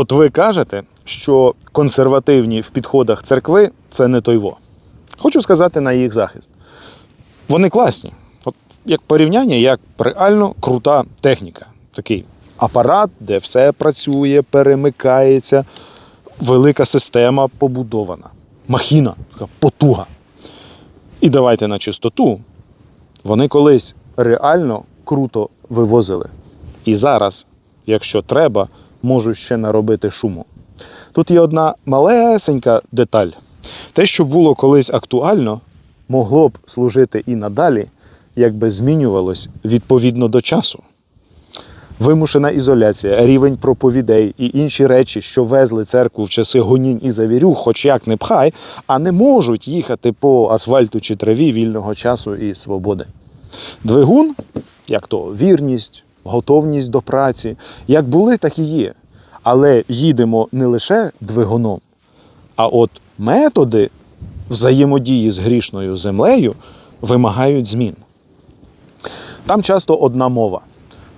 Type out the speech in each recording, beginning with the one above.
От ви кажете, що консервативні в підходах церкви це не тойво. Хочу сказати на їх захист. Вони класні. От як порівняння, як реально крута техніка. Такий апарат, де все працює, перемикається, велика система побудована. Махіна, така потуга. І давайте на чистоту. Вони колись реально круто вивозили. І зараз, якщо треба, можуть ще наробити шуму. Тут є одна малесенька деталь. Те, що було колись актуально, могло б служити і надалі, якби змінювалось відповідно до часу. Вимушена ізоляція, рівень проповідей і інші речі, що везли церкву в часи гонінь і завірюх, хоч як не пхай, а не можуть їхати по асфальту чи траві вільного часу і свободи. Двигун, як то вірність, готовність до праці, як були, так і є. Але їдемо не лише двигуном, а от методи взаємодії з грішною землею вимагають змін. Там часто одна мова.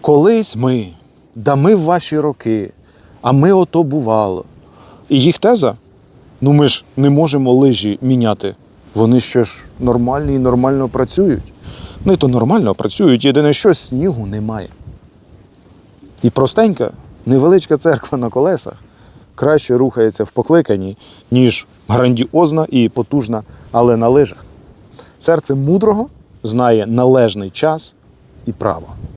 Колись ми, да ми в ваші роки, а ми ото бувало. І їх теза: ну ми ж не можемо лижі міняти. Вони ще ж нормальні і нормально працюють. Ну і то нормально працюють, єдине, що снігу немає. І простенька, невеличка церква на колесах краще рухається в покликанні, ніж грандіозна і потужна, але на лижах. Серце мудрого знає належний час і право.